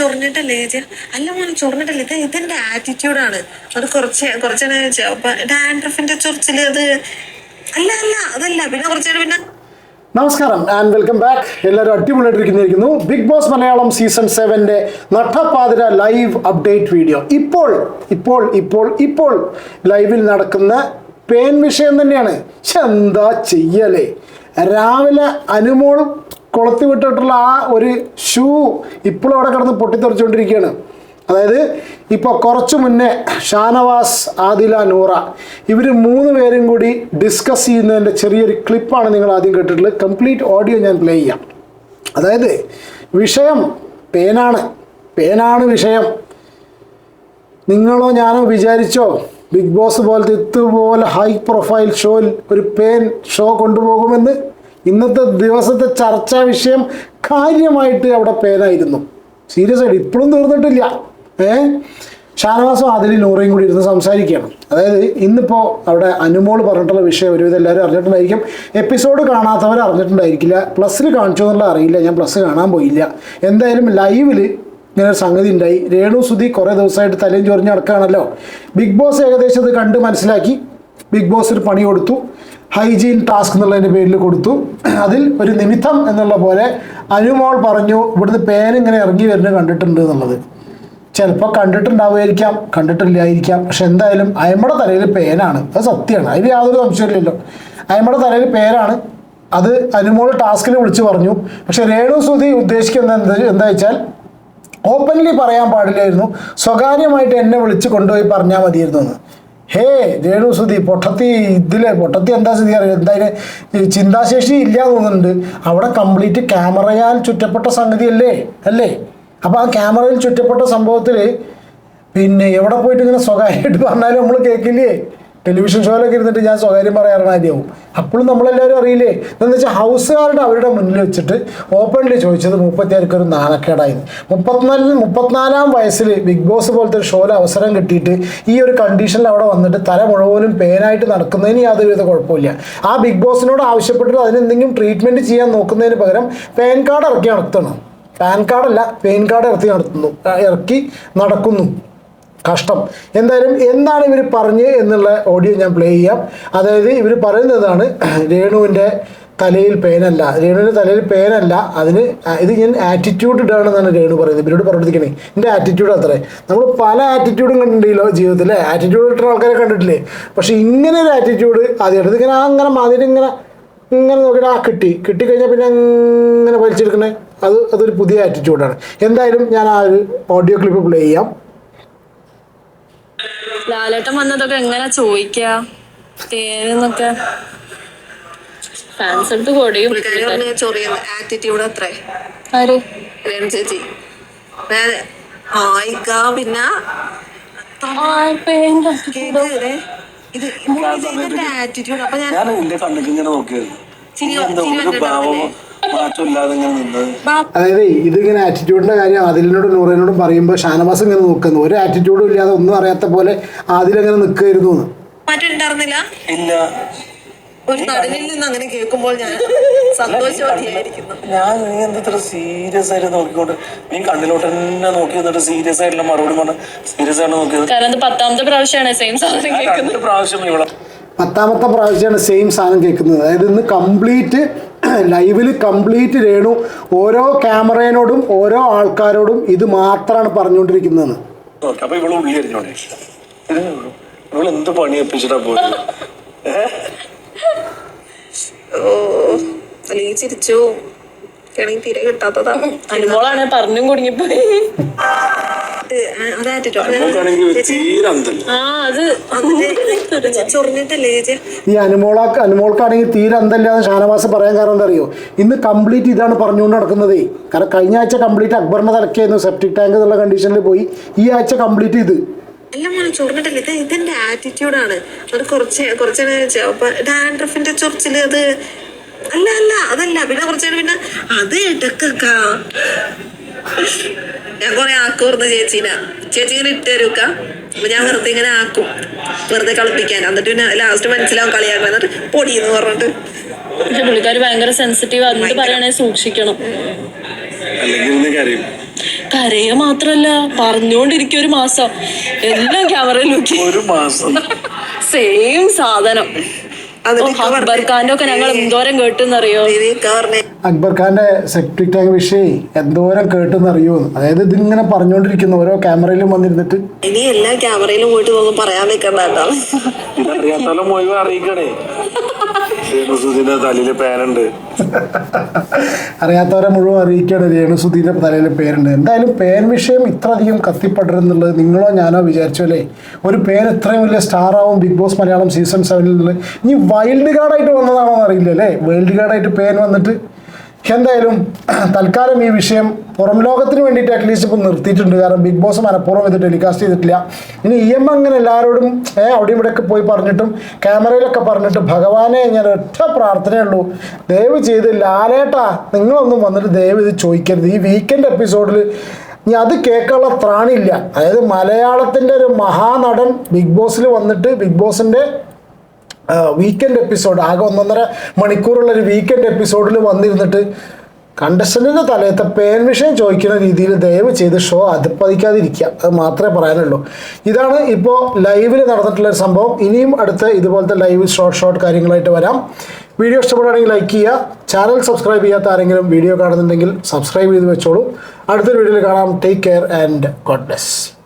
ചൊറിഞ്ഞിട്ടല്ലേ ചേച്ചി? അല്ല മോനെ ചൊറിഞ്ഞിട്ടല്ലേ. ഇത് ഇതിന്റെ ആറ്റിറ്റ്യൂഡാണ് അത് കുറച്ച് കുറച്ചാണ് ഡാൻഡ്രഫിന്റെ ചൊറിച്ചിൽ അത് അല്ല അല്ല അതല്ല. പിന്നെ കുറച്ചു പിന്നെ നമസ്കാരം ആൻഡ് വെൽക്കം ബാക്ക് എല്ലാവരും അടിപൊളിയായിട്ടിരിക്കുന്നിരിക്കുന്നു ബിഗ് ബോസ് മലയാളം സീസൺ സെവന്റെ നട്ടപ്പാതിര ലൈവ് അപ്ഡേറ്റ് വീഡിയോ ഇപ്പോൾ ഇപ്പോൾ ഇപ്പോൾ ഇപ്പോൾ ലൈവിൽ നടക്കുന്ന പേൻ വിഷയം തന്നെയാണ്. എന്താ ചെയ്യലേ? രാവിലെ അനുമോൾ കൊളുത്തി വിട്ടിട്ടുള്ള ആ ഒരു ഷൂ ഇപ്പോഴും അവിടെ കിടന്ന് പൊട്ടിത്തെറിച്ചുകൊണ്ടിരിക്കുകയാണ്. അതായത് ഇപ്പോൾ കുറച്ച് മുന്നേ ഷാനവാസ് ആദില നൂറ ഇവർ മൂന്ന് പേരും കൂടി ഡിസ്കസ് ചെയ്യുന്നതിന്റെ ചെറിയൊരു ക്ലിപ്പാണ് നിങ്ങൾ ആദ്യം കേട്ടിട്ടുള്ളത്. കംപ്ലീറ്റ് ഓഡിയോ ഞാൻ പ്ലേ ചെയ്യാം. അതായത് വിഷയം പേനാണ്. പേനാണ് വിഷയം. നിങ്ങളോ ഞാനോ വിചാരിച്ചോ ബിഗ് ബോസ് പോലത്തെ ഇതുപോലെ ഹൈ പ്രൊഫൈൽ ഷോയിൽ ഒരു പേൻ ഷോ കൊണ്ടുപോകുമെന്ന് ഇന്നത്തെ ദിവസത്തെ ചർച്ചാ വിഷയം കാര്യമായിട്ട് അവിടെ പേരായിരുന്നു. സീരിയസ് ആയിട്ട് ഇപ്പോഴും തീർന്നിട്ടില്ല. ഏ? ഷാനവാസും അതിൽ നൂറയും കൂടി ഇരുന്ന് സംസാരിക്കുകയാണ്. അതായത് ഇന്നിപ്പോൾ അവിടെ അനുമോൾ പറഞ്ഞിട്ടുള്ള വിഷയം ഒരുവിധം എല്ലാവരും അറിഞ്ഞിട്ടുണ്ടായിരിക്കും. എപ്പിസോഡ് കാണാത്തവർ അറിഞ്ഞിട്ടുണ്ടായിരിക്കില്ല. പ്ലസ്സിൽ കാണിച്ചു എന്നുള്ള അറിയില്ല. ഞാൻ പ്ലസ് കാണാൻ പോയില്ല. എന്തായാലും ലൈവിൽ ഇങ്ങനെ സംഗതി ഉണ്ടായി. രേണു സുധി കുറേ ദിവസമായിട്ട് തലയും ചൊറിഞ്ഞ് നടക്കുകയാണല്ലോ. ബിഗ് ബോസ് ഏകദേശം ഇത് കണ്ട് മനസ്സിലാക്കി. ബിഗ് ബോസ് ഒരു പണി കൊടുത്തു. ഹൈജീൻ ടാസ്ക് എന്നുള്ളതിന്റെ പേരിൽ കൊടുത്തു. അതിൽ ഒരു നിമിത്തം എന്നുള്ള പോലെ അനുമോൾ പറഞ്ഞു ഇവിടുന്ന് പേരിങ്ങനെ ഇറങ്ങി വരുന്നത് കണ്ടിട്ടുണ്ട് എന്നുള്ളത്. ചിലപ്പോൾ കണ്ടിട്ടുണ്ടാവുമായിരിക്കാം കണ്ടിട്ടില്ലായിരിക്കാം. പക്ഷെ എന്തായാലും അയമ്മയുടെ തലയിൽ പേനാണ് അത് സത്യമാണ്. അതിൽ യാതൊരു സംശയമില്ലല്ലോ അയമ്മയുടെ തലയിൽ പേരാണ്. അത് അനുമോൾ ടാസ്കിൽ വിളിച്ചു പറഞ്ഞു. പക്ഷെ രേണു സുധി ഉദ്ദേശിക്കുന്നത് എന്താ എന്താ വെച്ചാൽ ഓപ്പൺലി പറയാൻ പാടില്ലായിരുന്നു. സ്വകാര്യമായിട്ട് എന്നെ വിളിച്ച് കൊണ്ടുപോയി പറഞ്ഞാൽ മതിയായിരുന്നു എന്ന്. ഹേ രേണു സുധി പൊട്ടത്തി ഇതിലെ പൊട്ടത്തി എന്താ സ്ഥിതി അറിയാം? എന്തായാലും ചിന്താശേഷി ഇല്ല തോന്നുന്നുണ്ട്. അവിടെ കംപ്ലീറ്റ് ക്യാമറയാൽ ചുറ്റപ്പെട്ട സംഗതി അല്ലേ? അല്ലേ അപ്പോൾ ആ ക്യാമറയിൽ ചുറ്റപ്പെട്ട സംഭവത്തിൽ പിന്നെ എവിടെ പോയിട്ട് ഇങ്ങനെ സ്വകാര്യമായിട്ട് പറഞ്ഞാലും നമ്മൾ കേൾക്കില്ലേ ടെലിവിഷൻ ഷോയിലൊക്കെ ഇരുന്നിട്ട് ഞാൻ സ്വകാര്യം പറയാറാണ് ആദ്യവും അപ്പോഴും നമ്മളെല്ലാവരും അറിയില്ലേ? എന്താണെന്ന് വെച്ചാൽ ഹൗസുകാരുടെ അവരുടെ മുന്നിൽ വെച്ചിട്ട് ഓപ്പൺലി ചോദിച്ചത് മുപ്പത്തിയാർക്ക് ഒരു നാണക്കേടായിരുന്നു മുപ്പത്തിനാലിൽ മുപ്പത്തിനാലാം വയസ്സിൽ ബിഗ് ബോസ് പോലത്തെ ഒരു ഷോയിൽ അവസരം കിട്ടിയിട്ട് ഈ ഒരു കണ്ടീഷനിൽ അവിടെ വന്നിട്ട് തല മുഴുവനും പേനായിട്ട് നടക്കുന്നതിന് യാതൊരു വിധ കുഴപ്പമില്ല ആ ബിഗ് ബോസിനോട് ആവശ്യപ്പെട്ടിട്ട് അതിന് എന്തെങ്കിലും ട്രീറ്റ്മെന്റ് ചെയ്യാൻ നോക്കുന്നതിന് പകരം പാൻ കാർഡ് ഇറക്കി നടത്തണം പാൻ കാർഡല്ല പെയിൻ കാർഡ് ഇറക്കി നടത്തുന്നു. ഇറക്കി നടക്കുന്നു. കഷ്ടം. എന്തായാലും എന്താണ് ഇവർ പറഞ്ഞ് എന്നുള്ള ഓഡിയോ ഞാൻ പ്ലേ ചെയ്യാം. അതായത് ഇവർ പറയുന്നതാണ് രേണുവിന്റെ തലയിൽ പേനല്ല. രേണുവിന്റെ തലയിൽ പേനല്ല. അതിന് ഇത് ഞാൻ ആറ്റിറ്റ്യൂഡ് ഇടാണെന്നാണ് രേണു പറയുന്നത്. ഇവരോട് പറഞ്ഞിരിക്കണേ എന്റെ ആറ്റിറ്റ്യൂഡ് അത്രേ. നമ്മൾ പല ആറ്റിറ്റ്യൂഡും കണ്ടിട്ടുണ്ടല്ലോ ജീവിതത്തിൽ ആറ്റിറ്റ്യൂഡ് ഇട്ടുന്ന ആൾക്കാരെ കണ്ടിട്ടില്ലേ? പക്ഷേ ഇങ്ങനെ ഒരു ആറ്റിറ്റ്യൂഡ് ആദ്യമായിട്ട് ഇങ്ങനെ അങ്ങനെ മാതിരി ഇങ്ങനെ ഇങ്ങനെ നോക്കിയിട്ട് ആ കിട്ടി. കിട്ടിക്കഴിഞ്ഞാൽ പിന്നെ അങ്ങനെ വലിച്ചെടുക്കണേ? അത് അതൊരു പുതിയ ആറ്റിറ്റ്യൂഡാണ് എന്തായാലും ഞാൻ ആ ഒരു ഓഡിയോ ക്ലിപ്പ് പ്ലേ ചെയ്യാം. ലാലേട്ടൻ വന്നതൊക്കെ എങ്ങനെ ചോദിക്കാ? തേന്നൊക്കെ ഫാൻസ് എടുത്ത് കൊടിയും ആറ്റിറ്റ്യൂഡ് അത്രേ. ആര്? ചേച്ചി. ആയിക്ക പിന്നെ. ഇത് ആറ്റിറ്റ്യൂഡ് അപ്പൊ ഞാൻ കണ്ണിക്ക് ഇങ്ങനെ നോക്കിയായിരുന്നു. മാറ്റമില്ലാതെ ഇങ്ങനെ നിന്നത്. അതായത് ഇതിങ്ങനെ ആറ്റിറ്റ്യൂഡിന്റെ കാര്യം ആദിലിനോടും നൂറിനോടും പറയുമ്പോൾ ഷാനവാസ് ഇങ്ങനെ നോക്കുന്നു. ഒരു ആറ്റിറ്റ്യൂഡും ഇല്ലാതെ ഒന്നും അറിയാത്ത പോലെ ആദിലങ്ങനെ ഇല്ല. ഒരു നടുവിൽ നിന്ന് അങ്ങനെ കേൾക്കുമ്പോൾ ഞാൻ സന്തോഷവതിയായിരിക്കുന്നു ഞാൻ നീ എന്താ സീരിയസ് ആയിട്ട് നോക്കിക്കൊണ്ട് നീ കണ്ണിലോട്ട് തന്നെ നോക്കി എന്നിട്ട് സീരിയസ് ആയിട്ടുള്ള മറുപടി പറഞ്ഞ സീരിയസ് ആയിട്ട് നോക്കിയത്. കാരണം ഇത് പത്താമത്തെ പ്രാവശ്യമാണ് സെയിം സാധനം ഞാൻ കേൾക്കുന്നത്. രണ്ട് പ്രാവശ്യം ഇവിടെ. പത്താമത്തെ പ്രാവശ്യമാണ് സെയിം സാധനം കേൾക്കുന്നത്. അതായത് ഇന്ന് കംപ്ലീറ്റ് ലൈവിൽ കംപ്ലീറ്റ് രേണു ഓരോ ക്യാമറയോടും ഓരോ ആൾക്കാരോടും ഇത് മാത്രമാണ് പറഞ്ഞുകൊണ്ടിരിക്കുന്നതെന്ന് നോക്കി അപ്പൊ ഇവൾ ഉള്ളി ഇവൾ എന്ത് പണി എപ്പിച്ചിട്ടാ പോയത്? ചിരിച്ചു. തീരെ കിട്ടാത്തതാണ് പറഞ്ഞും കുടുങ്ങിപ്പോയി. ഈ അനുമോള അനുമോൾക്കാണെങ്കിൽ തീരെ ഷാനവാസ് പറയാൻ കാരണം എന്താ അറിയോ ഇന്ന് കംപ്ലീറ്റ് ഇതാണ് പറഞ്ഞുകൊണ്ട് നടക്കുന്നത്. കാരണം കഴിഞ്ഞ ആഴ്ച കംപ്ലീറ്റ് അക്ബറിനെ തലക്കായിരുന്നു സെപ്റ്റിക് ടാങ്ക് എന്നുള്ള കണ്ടീഷനിൽ പോയി. ഈ ആഴ്ച കംപ്ലീറ്റ് ഇത്. അല്ല മോനെ ചൊറിഞ്ഞിട്ടല്ലേ. ഇത് ഇതെന്റെ ആറ്റിറ്റ്യൂഡാണ് അത് കുറച്ച് കുറച്ചാണ് ഡാൻഡ്രഫിന്റെ ചൊറിച്ചിൽ അത് അല്ല അല്ല അതല്ല. പിന്നെ കുറച്ചേ പിന്നെ അത് ഇടക്കൊക്ക ഞാൻ കൊറേ ആക്കുമായിരുന്നു ചേച്ചീനെ. ചേച്ചി ഇങ്ങനെ ഇട്ട് തരൂക്ക. അപ്പൊ ഞാൻ വെറുതെ ഇങ്ങനെ ആക്കും. വെറുതെ കളിപ്പിക്കാൻ. എന്നിട്ട് പിന്നെ ലാസ്റ്റ് മനസ്സിലാവും കളിയാക്കുക എന്നിട്ട് പൊടിയെന്ന് പറഞ്ഞിട്ട്. പക്ഷെ പുള്ളിക്കാർ ഭയങ്കര സെൻസിറ്റീവ് എന്ത് പറയണേ സൂക്ഷിക്കണം. അല്ലെങ്കിൽ കരയും. കരയ മാത്രല്ല പറഞ്ഞുകൊണ്ടിരിക്കും ഒരു മാസം. എല്ലാം ക്യാമറയിൽ നോക്കി ഒരു മാസം. സെയിം സാധനം. അക്ബർ ഖാന്റെ ഒക്കെ ഞങ്ങൾ എന്തോരം കേട്ടെന്നറിയോ? പറഞ്ഞേ അക്ബർ ഖാന്റെ സെപ്റ്റിക് ടാങ്ക് വിഷയം എന്തോരം കേട്ടെന്നറിയോ അതായത് ഇതിങ്ങനെ പറഞ്ഞുകൊണ്ടിരിക്കുന്നു ഓരോ ക്യാമറയിലും വന്നിരുന്നിട്ട്. ഇനി എല്ലാ ക്യാമറയിലും പോയിട്ട് പറയാൻ നിൽക്കണ്ട കേട്ടോ. മുഴുവൻ അറിയിക്കണേ. രേണുസുദിന്റെ തലയിൽ പേരുണ്ട് അറിയാത്തവരെ മുഴുവൻ അറിയിക്കുകയാണ് രേണുസുധീന്റെ തലയിൽ പേരുണ്ട് എന്തായാലും പേൻ വിഷയം ഇത്രയധികം കത്തിപ്പെടരുന്നുള്ളത് നിങ്ങളോ ഞാനോ വിചാരിച്ചല്ലേ ഒരു പേര് ഇത്രയും വലിയ സ്റ്റാർ ആവും ബിഗ് ബോസ് മലയാളം സീസൺ സെവനിൽ നിന്ന്. ഇനി വൈൽഡ് കാർഡായിട്ട് വന്നതാണോ എന്ന് അറിയില്ല അല്ലേ? വൈൽഡ് കാർഡായിട്ട് പേൻ വന്നിട്ട് എന്തായാലും തൽക്കാലം ഈ വിഷയം പുറം ലോകത്തിന് വേണ്ടിയിട്ട് അറ്റ്ലീസ്റ്റ് ഇപ്പോൾ നിർത്തിയിട്ടുണ്ട്. കാരണം ബിഗ് ബോസ് മനഃപൂർവം ഇത് ടെലികാസ്റ്റ് ചെയ്തിട്ടില്ല. ഇനി ഇ എം അങ്ങനെ എല്ലാവരോടും ഏ അവിടെയും ഇവിടെയൊക്കെ പോയി പറഞ്ഞിട്ടും ക്യാമറയിലൊക്കെ പറഞ്ഞിട്ട് ഭഗവാനെ ഞാൻ ഒറ്റ പ്രാർത്ഥനയുള്ളൂ. ദയവ് ചെയ്ത് ലാലേട്ടാ നിങ്ങളൊന്നും വന്നിട്ട് ദയവ് ഇത് ചോദിക്കരുത്. ഈ വീക്കെൻഡ് എപ്പിസോഡിൽ ഇനി അത് കേൾക്കാനുള്ള ത്രാണില്ല. അതായത് മലയാളത്തിന്റെ ഒരു മഹാനടൻ ബിഗ് ബോസിൽ വന്നിട്ട് ബിഗ് ബോസിന്റെ വീക്കെൻഡ് എപ്പിസോഡ് ആകെ ഒന്നൊന്നര മണിക്കൂറുള്ള ഒരു വീക്കെൻഡ് എപ്പിസോഡിൽ വന്നിരുന്നിട്ട് കണ്ടസ്റ്റന്റിന്റെ തലയത്തെ പേൻ വിഷയം ചോദിക്കുന്ന രീതിയിൽ ദയവ് ചെയ്ത് ഷോ അതിപ്പതിക്കാതിരിക്കുക അത് മാത്രമേ പറയാനുള്ളൂ. ഇതാണ് ഇപ്പോൾ ലൈവിൽ നടന്നിട്ടുള്ള ഒരു സംഭവം. ഇനിയും അടുത്ത് ഇതുപോലത്തെ ലൈവ് ഷോർട്ട് ഷോർട്ട് കാര്യങ്ങളായിട്ട് വരാം. വീഡിയോ ഇഷ്ടപ്പെടുകയാണെങ്കിൽ ലൈക്ക് ചെയ്യുക. ചാനൽ സബ്സ്ക്രൈബ് ചെയ്യാത്ത ആരെങ്കിലും വീഡിയോ കാണുന്നുണ്ടെങ്കിൽ സബ്സ്ക്രൈബ് ചെയ്ത് വെച്ചോളൂ. അടുത്തൊരു വീഡിയോയിൽ കാണാം. Take care and God bless